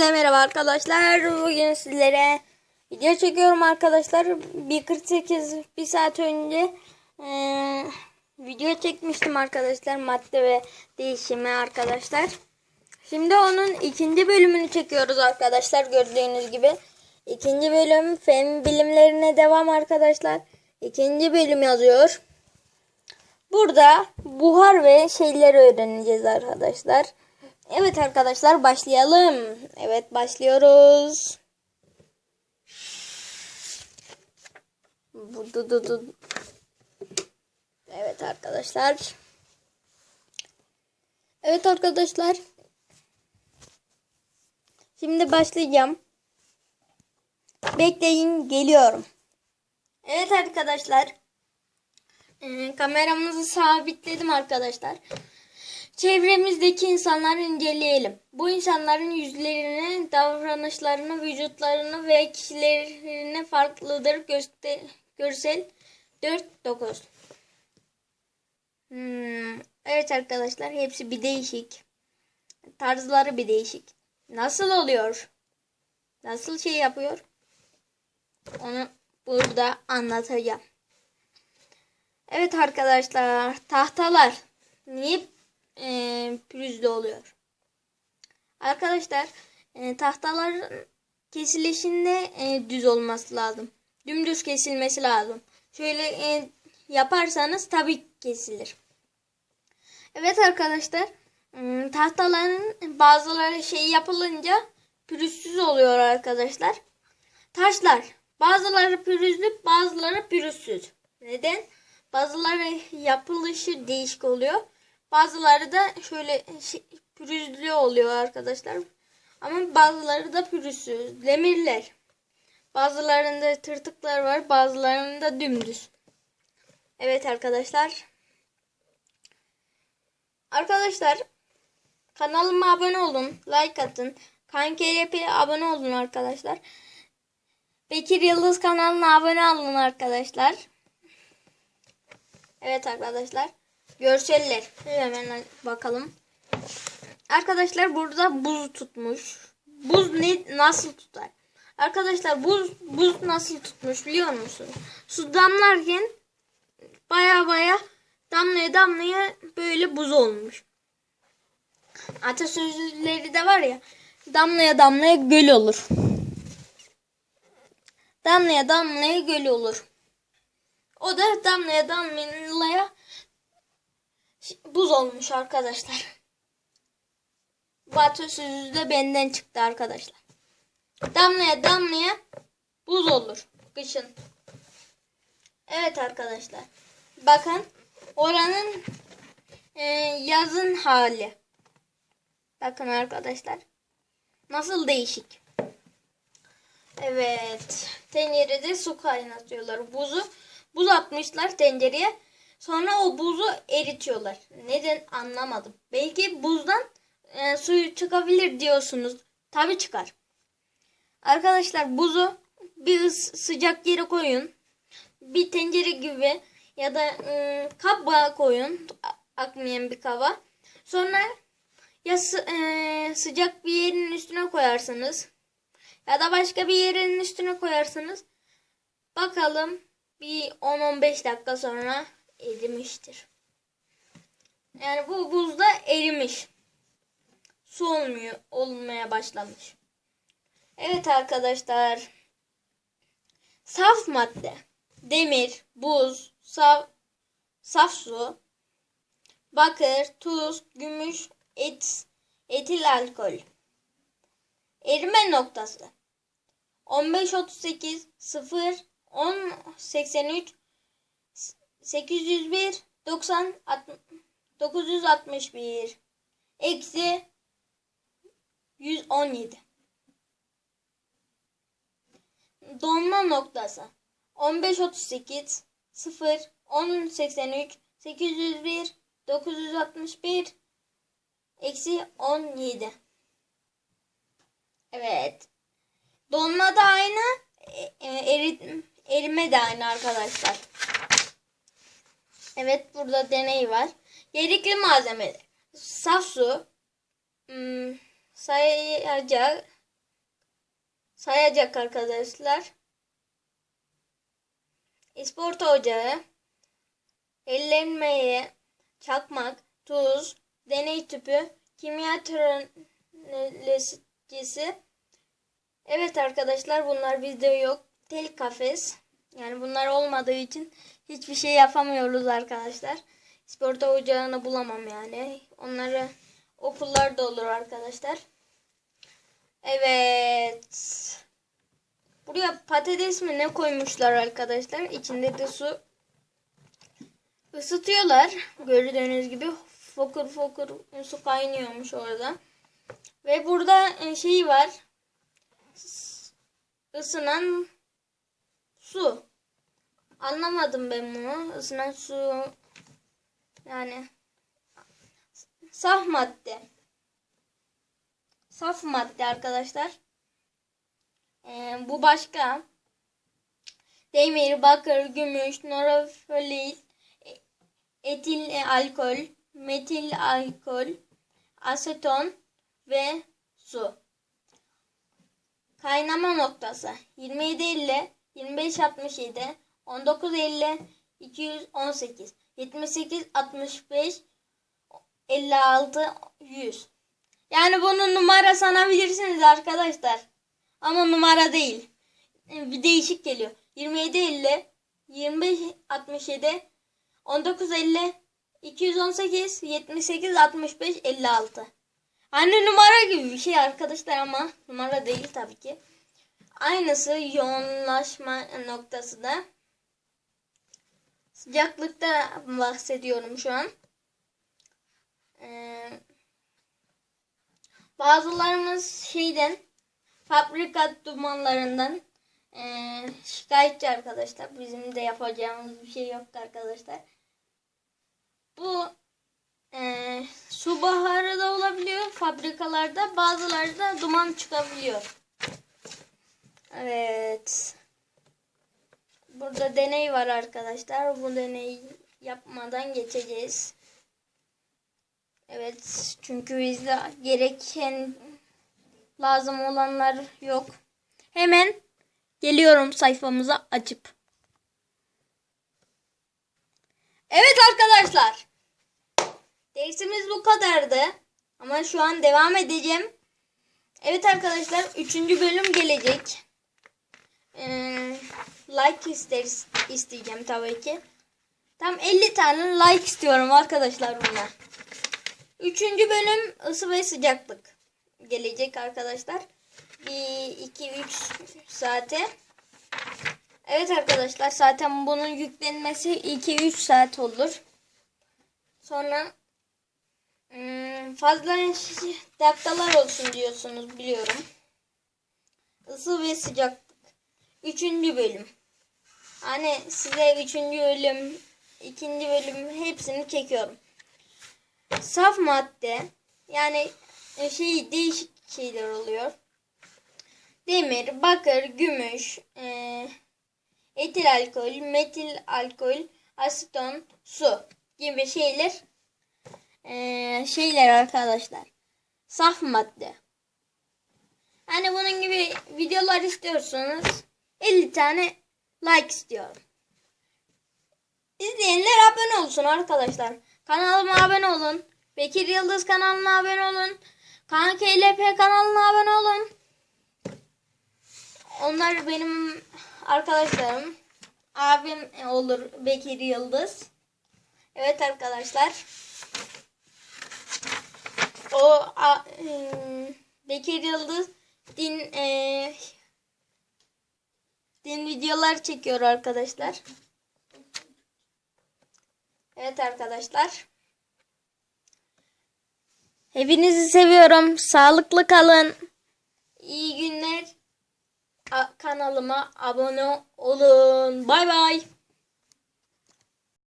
Hepinize merhaba arkadaşlar. Bugün sizlere video çekiyorum arkadaşlar. 1.48 bir saat önce eee, video çekmiştim arkadaşlar. Madde ve değişimi arkadaşlar. Şimdi onun ikinci bölümünü çekiyoruz arkadaşlar gördüğünüz gibi. İkinci bölüm fen bilimlerine devam arkadaşlar. İkinci bölüm yazıyor. Burada buhar ve şeyleri öğreneceğiz arkadaşlar. Evet arkadaşlar başlayalım. Evet başlıyoruz. Bu du du du. Evet arkadaşlar. Evet arkadaşlar. Şimdi başlayacağım. Bekleyin geliyorum. Evet arkadaşlar. Ee, kameramızı sabitledim arkadaşlar. Çevremizdeki insanları inceleyelim. Bu insanların yüzlerini, davranışlarını, vücutlarını ve kişilerine farklıdır. Göster görsel 4-9. Hmm, evet arkadaşlar hepsi bir değişik. Tarzları bir değişik. Nasıl oluyor? Nasıl şey yapıyor? Onu burada anlatacağım. Evet arkadaşlar tahtalar niye e, pürüzlü oluyor? Arkadaşlar e, tahtalar kesilişinde e, düz olması lazım. Dümdüz kesilmesi lazım. Şöyle e, yaparsanız tabii kesilir. Evet arkadaşlar tahtaların bazıları şey yapılınca pürüzsüz oluyor arkadaşlar. Taşlar bazıları pürüzlü bazıları pürüzsüz. Neden? Bazıları yapılışı değişik oluyor. Bazıları da şöyle şey, pürüzlü oluyor arkadaşlar. Ama bazıları da pürüzsüz. Demirler. Bazılarında tırtıklar var. Bazılarında dümdüz. Evet arkadaşlar. Arkadaşlar kanalıma abone olun. Like atın. Kankerepi'ye abone olun arkadaşlar. Bekir Yıldız kanalına abone olun arkadaşlar. Evet arkadaşlar. Görseller. Hemen bakalım. Arkadaşlar burada buz tutmuş. Buz ne nasıl tutar? Arkadaşlar buz buz nasıl tutmuş biliyor musunuz? Su damlarken baya baya damlaya damlaya böyle buz olmuş. Atasözleri de var ya damlaya damlaya göl olur. Damlaya damlaya göl olur. O da damlaya damlaya buz olmuş arkadaşlar. Batı sözü de benden çıktı arkadaşlar. Damlaya damlaya buz olur kışın. Evet arkadaşlar. Bakın oranın e, yazın hali. Bakın arkadaşlar. Nasıl değişik. Evet. Tencerede su kaynatıyorlar. Buzu buz atmışlar tencereye. Sonra o buzu eritiyorlar. Neden anlamadım. Belki buzdan e, suyu çıkabilir diyorsunuz. Tabi çıkar. Arkadaşlar buzu bir sıcak yere koyun. Bir tencere gibi ya da e, kaba koyun. Akmayan bir kaba. Sonra ya e, sıcak bir yerin üstüne koyarsınız. Ya da başka bir yerin üstüne koyarsınız. Bakalım bir 10-15 dakika sonra erimiştir. Yani bu buzda erimiş. Su olmuyor, olmaya başlamış. Evet arkadaşlar. Saf madde. Demir, buz, saf, saf su, bakır, tuz, gümüş, et, etil alkol. Erime noktası. 1538 0 10 83 801 90 961 eksi 117 donma noktası 1538 0 10 83 801 961 eksi 17 evet. Donma da aynı e, eri, erime de aynı arkadaşlar Evet burada deney var. Gerekli malzemeler. Saf su. Hmm, sayacak sayacak arkadaşlar. İsporta ocağı, ellenmeye, çakmak, tuz, deney tüpü, kimya trolejisi. Evet arkadaşlar bunlar bizde yok. Tel kafes. Yani bunlar olmadığı için hiçbir şey yapamıyoruz arkadaşlar. İsporta ocağını bulamam yani. Onları okullarda olur arkadaşlar. Evet. Buraya patates mi ne koymuşlar arkadaşlar. İçinde de su ısıtıyorlar. Gördüğünüz gibi fokur fokur su kaynıyormuş orada. Ve burada e, şey var. Isınan su. Anlamadım ben bunu. Isınan su yani saf madde. Saf madde arkadaşlar. Ee, bu başka. Demir, bakır, gümüş, norofilil, e- etil e, alkol, metil alkol, aseton ve su. Kaynama noktası 2750 2567 1950 218 78 65 56 100 Yani bunun numara sanabilirsiniz arkadaşlar. Ama numara değil. Bir değişik geliyor. 27 50 25 67 19 50 218 78 65 56 Hani numara gibi bir şey arkadaşlar ama numara değil tabii ki. Aynısı yoğunlaşma noktası da. Sıcaklıkta bahsediyorum şu an. Ee, bazılarımız şeyden fabrika dumanlarından ee, şikayetçi arkadaşlar. Bizim de yapacağımız bir şey yok arkadaşlar. Bu ee, su baharı da olabiliyor fabrikalarda. Bazıları da duman çıkabiliyor. Evet. Burada deney var arkadaşlar. Bu deneyi yapmadan geçeceğiz. Evet. Çünkü bizde gereken lazım olanlar yok. Hemen geliyorum sayfamıza açıp. Evet arkadaşlar. Dersimiz bu kadardı. Ama şu an devam edeceğim. Evet arkadaşlar 3. bölüm gelecek. Ee, like isteriz, isteyeceğim tabii ki. Tam 50 tane like istiyorum arkadaşlar buna. 3. bölüm ısı ve sıcaklık gelecek arkadaşlar. 1 2 3 saate. Evet arkadaşlar zaten bunun yüklenmesi 2-3 saat olur. Sonra Hmm, fazla dakikalar olsun diyorsunuz biliyorum. Isı ve sıcaklık. Üçüncü bölüm. Hani size üçüncü bölüm, ikinci bölüm hepsini çekiyorum. Saf madde yani e, şey değişik şeyler oluyor. Demir, bakır, gümüş, e, etil alkol, metil alkol, aseton, su gibi şeyler ee, şeyler arkadaşlar. Saf madde. Hani bunun gibi videolar istiyorsanız 50 tane like istiyorum. İzleyenler abone olsun arkadaşlar. Kanalıma abone olun. Bekir Yıldız kanalına abone olun. Kanka LP kanalına abone olun. Onlar benim arkadaşlarım. Abim olur Bekir Yıldız. Evet arkadaşlar. O a, e, Bekir Yıldız din e, din videolar çekiyor arkadaşlar. Evet arkadaşlar. Hepinizi seviyorum. Sağlıklı kalın. İyi günler. Kanalıma abone olun. Bay bay.